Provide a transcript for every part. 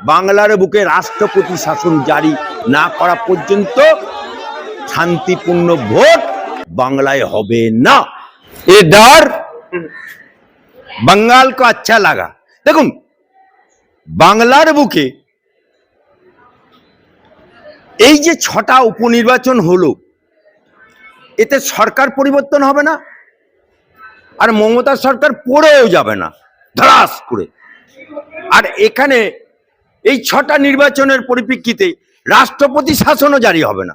বাংলার বুকে রাষ্ট্রপতি শাসন জারি না করা পর্যন্ত শান্তিপূর্ণ ভোট বাংলায় হবে না। এ ডর বাঙ্গাল আচ্ছা লাগা। দেখুন, বাংলার বুকে এই যে ছটা উপনির্বাচন হলো, এতে সরকার পরিবর্তন হবে না? আর মমতা সরকার পড়েও যাবে না, ধরাস করে। আর এখানে এই ছটা নির্বাচনের পরিপ্রেক্ষিতে রাষ্ট্রপতি শাসনও জারি হবে না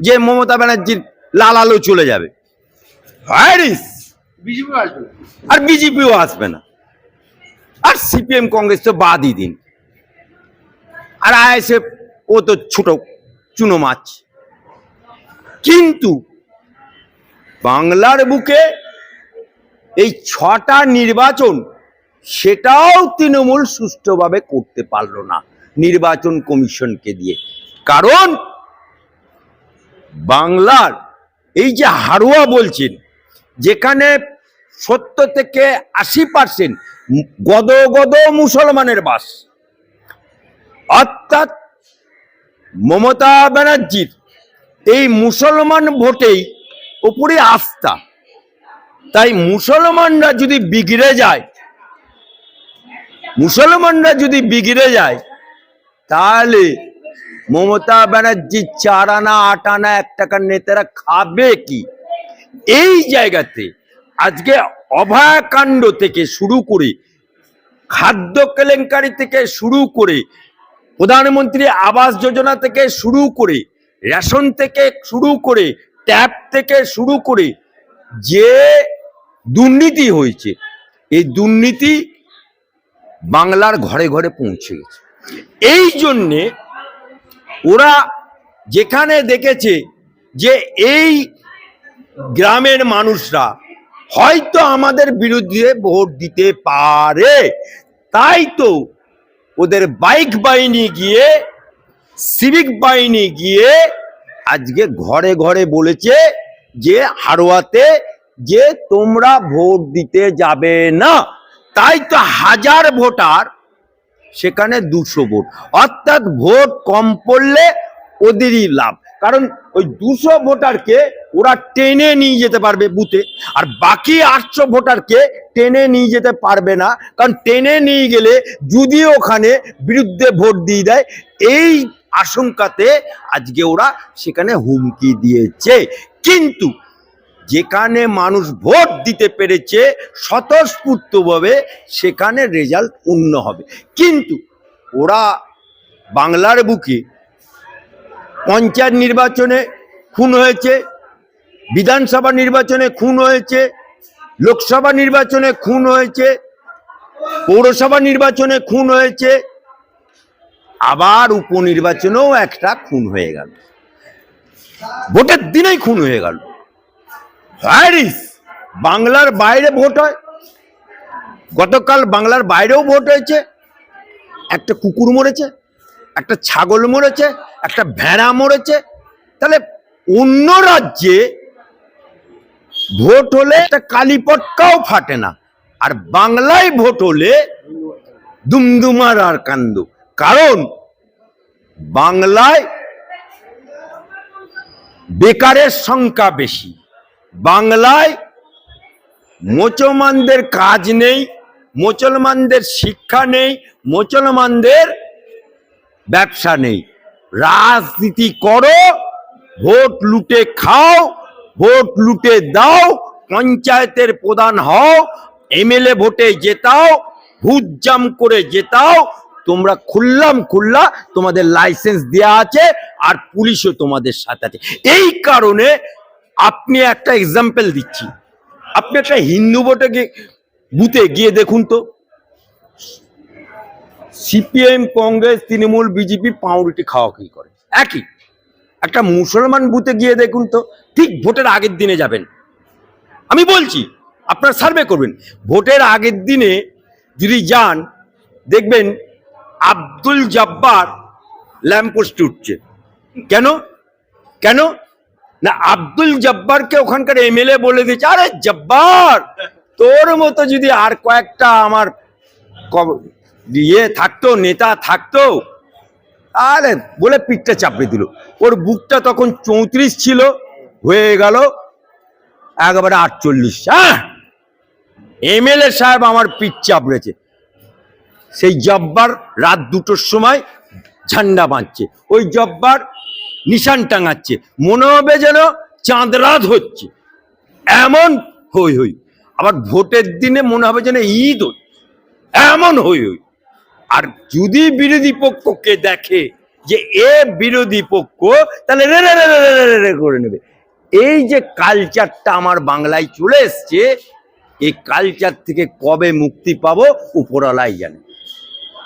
যে মমতা ব্যানার্জির লাল আলো চলে যাবে। হারিস আর বিজেপিও আসবে না। আর সিপিএম কংগ্রেস তো বাদই দিন। আর আইএসএফ ও তো ছোট চুনো মাছ। কিন্তু বাংলার বুকে এই ছটা নির্বাচন সেটাও তৃণমূল সুষ্ঠুভাবে করতে পারল না নির্বাচন কমিশনকে দিয়ে। কারণ বাংলার এই যে হারুয়া বলছেন, যেখানে সত্তর থেকে আশি পার্সেন্ট গদ গদ মুসলমানের বাস, অর্থাৎ মমতা ব্যানার্জির এই মুসলমান ভোটেই উপরে আস্থা। তাই মুসলমানরা যদি বিগড়ে যায় মুসলমানরা যদি বিগড়ে যায়, তাহলে মমতা ব্যানার্জির চার আনা আট আনা এক টাকার নেতারা খাবে কি? এই জায়গাতে আজকে অভয়াকাণ্ড থেকে শুরু করে, খাদ্য কেলেঙ্কারি থেকে শুরু করে, প্রধানমন্ত্রী আবাস যোজনা থেকে শুরু করে, রেশন থেকে শুরু করে, ট্যাপ থেকে শুরু করে, যে দুর্নীতি হয়েছে, এই দুর্নীতি বাংলার ঘরে ঘরে পৌঁছে গেছে। এই জন্যে ওরা যেখানে দেখেছে যে এই গ্রামের মানুষরা হয়তো আমাদের বিরুদ্ধে ভোট দিতে পারে, তাই তো ওদের বাইক বাহিনী গিয়ে, সিভিক বাহিনী গিয়ে আজকে ঘরে ঘরে বলেছে যে হারোয়াতে যে তোমরা ভোট দিতে যাবে না। তাই তো হাজার ভোটার সেখানে দুশো ভোট। অর্থাৎ ভোট কম পড়লে ওদেরই লাভ। কারণ ওই দুশো ভোটারকে ওরা টেনে নিয়ে যেতে পারবে বুথে, আর বাকি আটশো ভোটারকে টেনে নিয়ে যেতে পারবে না। কারণ টেনে নিয়ে গেলে যদি ওখানে বিরুদ্ধে ভোট দিয়ে দেয়, এই আশঙ্কাতে আজকে ওরা সেখানে হুমকি দিয়েছে। কিন্তু যেখানে মানুষ ভোট দিতে পেরেছে স্বতঃস্ফূর্তভাবে, সেখানে রেজাল্ট অন্য হবে। কিন্তু ওরা বাংলার বুকে পঞ্চায়েত নির্বাচনে খুন হয়েছে, বিধানসভা নির্বাচনে খুন হয়েছে, লোকসভা নির্বাচনে খুন হয়েছে, পৌরসভা নির্বাচনে খুন হয়েছে, আবার উপনির্বাচনেও একটা খুন হয়ে গেল। ভোটের দিনেই খুন হয়ে গেল। হ্যারিস বাংলার বাইরে ভোট হয়। গতকাল বাংলার বাইরেও ভোট হয়েছে। একটা কুকুর মরেছে, একটা ছাগল মরেছে, একটা ভেড়া মরেছে। তাহলে অন্য রাজ্যে ভোট হলে একটা কালীপটকাও ফাটে না। আর বাংলায় ভোট হলে দুমদুমার আর কান্দ। কারণ বাংলায় বেকারের সংখ্যা বেশি। বাংলায় মুসলমানদের কাজ নেই, মুসলমানদের শিক্ষা নেই, মুসলমানদের ব্যবসা নেই। রাজনীতি করো, ভোট লুটে খাও, ভোট লুটে দাও, পঞ্চায়েতের প্রধান হও, এমএলএ ভোটে জেতাও, ভূত জাম করে জেতাও, তোমরা খুললাম খুল্লা তোমাদের লাইসেন্স দেয়া আছে আর পুলিশও তোমাদের সাথে আছে। এই কারণে আপনি একটা এক্সাম্পল দিচ্ছি। আপনি একটা হিন্দু ভোটে বুথে গিয়ে দেখুন তো। সিপিএম, কংগ্রেস, তৃণমূল, বিজেপি পাউরুটি খাওয়া কি করে। একই। একটা মুসলমান বুথে গিয়ে দেখুন তো, ঠিক ভোটের আগের দিনে যাবেন। আমি বলছি, আপনার সার্ভে করবেন। ভোটের আগের দিনে যদি যান, দেখবেন আব্দুল জব্বার ল্যাম্পোস্ট উঠছে। কেন? কেন? না, আব্দুল জব্বারকে ওখানকার এমএলএ বলে দিয়েছে। আরে জব্বার, তোর মতো যদি আর কয়েকটা আমার ইয়ে থাকতো, নেতা থাকতো, আরে বলে পিঠটা চাপড়ে দিল। ওর বুকটা তখন চৌত্রিশ ছিল, হয়ে গেল একেবারে আটচল্লিশ। হ্যাঁ এমএলএ সাহেব আমার পিঠ চাপড়েছে। সেই জব্বার রাত দুটোর সময় ঝান্ডা বাঁধছে। ওই জব্বার নিশান টাঙাচ্ছে। মনে হবে যেন চাঁদ রাত হচ্ছে এমন হই হই। আবার ভোটের দিনে মনে হবে যেন ঈদ হচ্ছে। এমন হই হই। আর যদি বিরোধী পক্ষকে দেখে যে এ বিরোধী পক্ষ তাহলে রে রে রে রে রে করে নেবে। এই যে কালচারটা আমার বাংলায় চলে এসছে এই কালচার থেকে কবে মুক্তি পাবো উপরওয়ালাই জানে।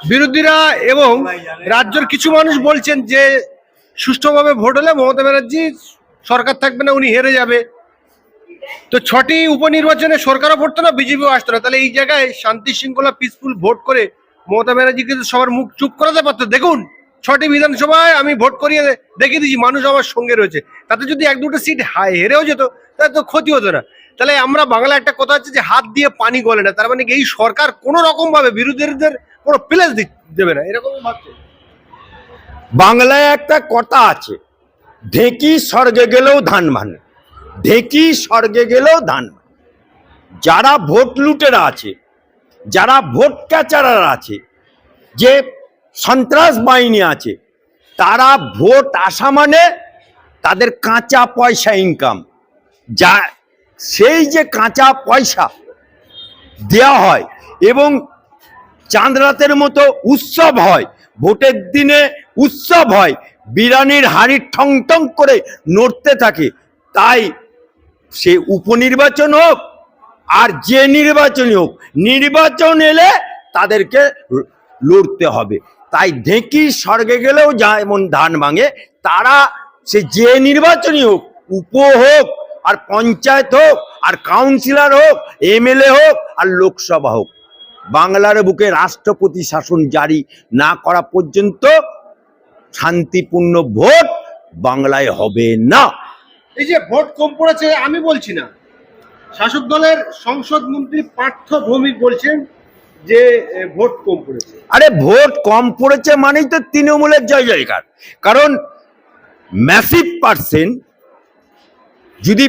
বিরোধীরা এবং রাজ্যের কিছু মানুষ বলছেন যে সুষ্ঠুভাবে ভোট হলে মমতা ব্যানার্জি সরকার থাকবে না, উনি হেরে যাবে। তো ছটি উপনির্বাচনে সরকারও পড়তো না, বিজেপিও আসতো না। তাহলে এই জায়গায় শান্তি শৃঙ্খলা পিসফুল ভোট করে মমতা ব্যানার্জিকে সবার মুখ চুপ করাতে পারতো। দেখুন, ছটি বিধানসভায় আমি ভোট করিয়ে দেখিয়ে দিয়েছি, মানুষ আমার সঙ্গে রয়েছে। তাতে যদি এক দুটো সিট হেরেও যেত, তাহলে তো ক্ষতি হতো না। তাহলে আমরা বাংলা একটা কথা হচ্ছে যে, হাত দিয়ে পানি গলে না। তার মানে এই সরকার কোনো রকম ভাবে বিরোধীদের কোনো প্লেস দেবে না। এরকম ভাবছে। বাংলায় একটা কথা আছে, ঢেকি স্বর্গে গেলেও ধান ভানে ঢেকি স্বর্গে গেলেও ধান যারা ভোট লুটেরা আছে, যারা ভোট ক্যাচারার আছে, যে সন্ত্রাস বাহিনী আছে, তারা ভোট আসা মানে তাদের কাঁচা পয়সা ইনকাম যা, সেই যে কাঁচা পয়সা দেওয়া হয় এবং চাঁদ রাতের মতো উৎসব হয় ভোটের দিনে উৎসব হয়। বিরানির হাড়ি ঠং ঠং করে নড়তে থাকে। তাই সে উপনির্বাচন হোক আর যে নির্বাচনই হোক, নির্বাচন এলে তাদেরকে লড়তে হবে। তাই ঢেঁকি স্বর্গে গেলেও যেমন ধান ভাঙে, তারা সে যে নির্বাচনই হোক, উপ হোক আর পঞ্চায়েত হোক আর কাউন্সিলর হোক, এমএলএ হোক আর লোকসভা হোক। বাংলার বুকে রাষ্ট্রপতি শাসন জারি না করা পর্যন্ত শান্তিপূর্ণ ভোট বাংলায় হবে না। এই যে ভোট কম পড়েছে আমি বলছি না। শাসক দলের সংসদ মন্ত্রী পার্থ ভৌমিক বলছেন যে ভোট কম পড়েছে। আরে ভোট কম পড়েছে মানেই তো তৃণমূলের জয় জয়কার কারণ ম্যাসিভ পার্সেন্ট যদি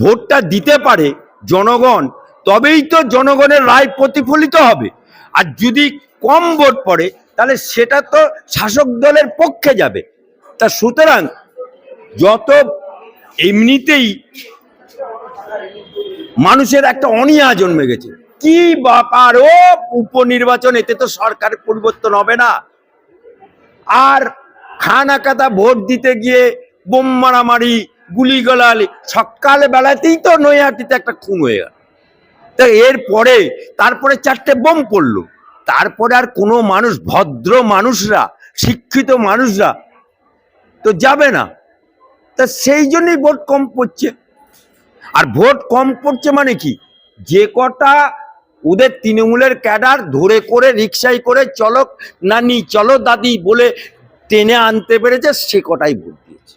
ভোটটা দিতে পারে জনগণ তবেই তো জনগণের রায় প্রতিফলিত হবে। আর যদি কম ভোট পড়ে, তাহলে সেটা তো শাসক দলের পক্ষে যাবে। তা সুতরাং যত এমনিতেই মানুষের একটা অনীহা জন্মে গেছে, কি ব্যাপার ও উপনির্বাচন, এতে তো সরকার পরিবর্তন হবে না। আর খানা কাতা ভোট দিতে গিয়ে বোম মারামারি গুলি গলালি সকাল বেলাতেই তো নৈহাটিতে একটা খুন হয়ে গেল। তা এরপরে তারপরে চারটে বোম পড়ল। তারপরে আর কোনো মানুষ, ভদ্র মানুষরা, শিক্ষিত মানুষরা তো যাবে না। তা সেই জন্যই ভোট কম পড়ছে। আর ভোট কম পড়ছে মানে কি? যে কটা ওদের তৃণমূলের ক্যাডার ধরে করে রিক্সায় করে চলো, নানি চলো দাদি বলে টেনে আনতে পেরেছে, সে কটাই ভোট দিয়েছে।